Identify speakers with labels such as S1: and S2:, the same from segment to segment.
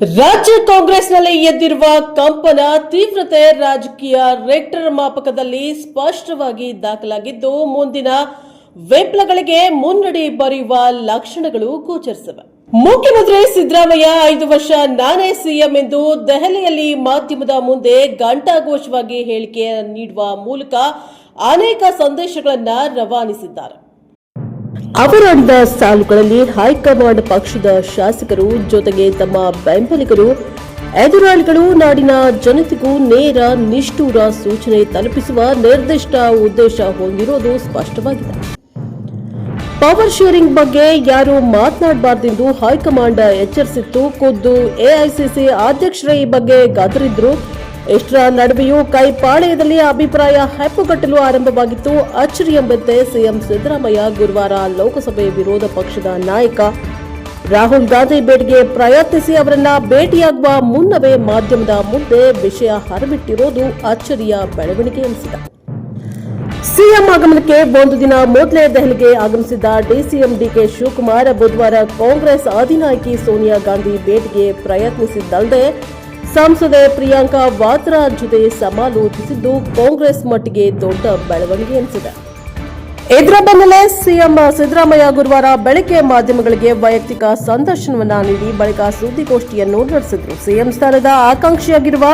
S1: ರಾಜ್ಯ ಕಾಂಗ್ರೆಸ್ನಲ್ಲಿ ಎದ್ದಿರುವ ಕಂಪನ ತೀವ್ರತೆ ರಾಜಕೀಯ ರೆಕ್ಟರ್ ಮಾಪಕದಲ್ಲಿ ಸ್ಪಷ್ಟವಾಗಿ ದಾಖಲಾಗಿದ್ದು, ಮುಂದಿನ ವೆಂಪ್ಲಗಳಿಗೆ ಮುನ್ನಡಿ ಬರೆಯುವ ಲಕ್ಷಣಗಳು ಗೋಚರಿಸಿವೆ. ಮುಖ್ಯಮಂತ್ರಿ ಸಿದ್ದರಾಮಯ್ಯ ಐದು ವರ್ಷ ನಾನೇ ಸಿಎಂ ಎಂದು ದೆಹಲಿಯಲ್ಲಿ ಮಾಧ್ಯಮದ ಮುಂದೆ ಘಂಟಾಘೋಷವಾಗಿ ಹೇಳಿಕೆ ನೀಡುವ ಮೂಲಕ ಅನೇಕ ಸಂದೇಶಗಳನ್ನು ರವಾನಿಸಿದ್ದಾರೆ. ಅವರಾಡಿದ ಸಾಲುಗಳಲ್ಲಿ ಹೈಕಮಾಂಡ್ ಪಕ್ಷದ ಶಾಸಕರು ಜೊತೆಗೆ ತಮ್ಮ ಬೆಂಬಲಿಗರು, ಎದುರಾಳಿಗಳು ನಾಡಿನ ಜನತೆಗೂ ನೇರ ನಿಷ್ಠೂರ ಸೂಚನೆ ತಲುಪಿಸುವ ನಿರ್ದಿಷ್ಟ ಉದ್ದೇಶ ಹೊಂದಿರೋದು ಸ್ಪಷ್ಟವಾಗಿದೆ. ಪವರ್ ಶೇರಿಂಗ್ ಬಗ್ಗೆ ಯಾರು ಮಾತನಾಡಬಾರ್ದೆಂದು ಹೈಕಮಾಂಡ್ ಎಚ್ಚರಿಸಿತ್ತು. ಖುದ್ದು ಎಐಸಿಸಿ ಅಧ್ಯಕ್ಷರ ಈ ಬಗ್ಗೆ ಗದರಿದ್ರು. ಇಷ್ಟರ ನಡುವೆಯೂ ಕೈಪಾಳ್ಯದಲ್ಲಿ ಅಭಿಪ್ರಾಯ ಹೆಪ್ಪುಗಟ್ಟಲು ಆರಂಭವಾಗಿತ್ತು. ಅಚ್ಚರಿ ಎಂಬಂತೆ ಸಿಎಂ ಸಿದ್ದರಾಮಯ್ಯ ಗುರುವಾರ ಲೋಕಸಭೆ ವಿರೋಧ ಪಕ್ಷದ ನಾಯಕ ರಾಹುಲ್ ಗಾಂಧಿ ಭೇಟಿಗೆ ಪ್ರಯತ್ನಿಸಿ ಅವರನ್ನ ಭೇಟಿಯಾಗುವ ಮುನ್ನವೇ ಮಾಧ್ಯಮದ ಮುಂದೆ ವಿಷಯ ಹರಬಿಟ್ಟಿರೋದು ಅಚ್ಚರಿಯ ಬೆಳವಣಿಗೆ ಎನಿಸಿದೆ. ಸಿಎಂ ಆಗಮನಕ್ಕೆ ಒಂದು ದಿನ ಮೊದಲೇ ದೆಹಲಿಗೆ ಆಗಮಿಸಿದ್ದ ಡಿಸಿಎಂ ಡಿಕೆ ಶಿವಕುಮಾರ್ ಬುಧವಾರ ಕಾಂಗ್ರೆಸ್ ಅಧಿನಾಯಕಿ ಸೋನಿಯಾ ಗಾಂಧಿ ಭೇಟಿಗೆ ಪ್ರಯತ್ನಿಸಿದ್ದಲ್ಲದೆ ಸಂಸದೆ ಪ್ರಿಯಾಂಕಾ ವಾದ್ರಾ ಜೊತೆ ಸಮಾಲೋಚಿಸಿದ್ದು ಕಾಂಗ್ರೆಸ್ ಮಟ್ಟಿಗೆ ದೊಡ್ಡ ಬೆಳವಣಿಗೆ ಎನಿಸಿದೆ. ಇದರ ಬೆನ್ನಲ್ಲೇ ಸಿಎಂ ಸಿದ್ದರಾಮಯ್ಯ ಗುರುವಾರ ಬೆಳಗ್ಗೆ ಮಾಧ್ಯಮಗಳಿಗೆ ವೈಯಕ್ತಿಕ ಸಂದರ್ಶನವನ್ನ ನೀಡಿ ಬಳಿಕ ಸುದ್ದಿಗೋಷ್ಠಿಯನ್ನು ನಡೆಸಿದರು. ಸಿಎಂ ಸ್ಥಾನದ ಆಕಾಂಕ್ಷಿಯಾಗಿರುವ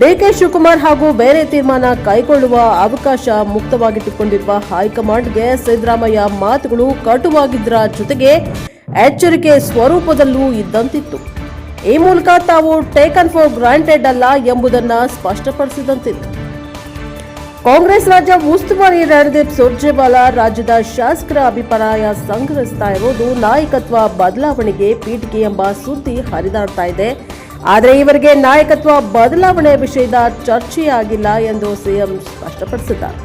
S1: ಡಿಕೆ ಶಿವಕುಮಾರ್ ಹಾಗೂ ಬೇರೆ ತೀರ್ಮಾನ ಕೈಗೊಳ್ಳುವ ಅವಕಾಶ ಮುಕ್ತವಾಗಿಟ್ಟುಕೊಂಡಿರುವ ಹೈಕಮಾಂಡ್ಗೆ ಸಿದ್ದರಾಮಯ್ಯ ಮಾತುಗಳು ಕಟುವಾಗಿದ್ದರ ಜೊತೆಗೆ ಎಚ್ಚರಿಕೆ ಸ್ವರೂಪದಲ್ಲೂ ಇದ್ದಂತಿತ್ತು. ಈ ಮೂಲಕ ತಾವು ಟೇಕನ್ ಫಾರ್ ಗ್ರಾಂಟೆಡ್ ಅಲ್ಲ ಎಂಬುದನ್ನು ಸ್ಪಷ್ಟಪಡಿಸಿದಂತಿತ್ತು ಕಾಂಗ್ರೆಸ್ ರಾಜ್ಯ ಉಸ್ತುವಾರಿ ರಣದೀಪ್ ಸುರ್ಜೇವಾಲಾ ರಾಜ್ಯದ ಶಾಸಕರ ಅಭಿಪ್ರಾಯ ಸಂಗ್ರಹಿಸ್ತಾ ಇರುವುದು ನಾಯಕತ್ವ ಬದಲಾವಣೆಗೆ ಪೀಠಿಗೆ ಎಂಬ ಸುದ್ದಿ ಹರಿದಾಡ್ತಾ ಇದೆ. ಆದರೆ ಇವರಿಗೆ ನಾಯಕತ್ವ ಬದಲಾವಣೆ ವಿಷಯದ ಚರ್ಚೆಯಾಗಿಲ್ಲ ಎಂದು ಸಿಎಂ ಸ್ಪಷ್ಟಪಡಿಸಿದ್ದಾರೆ.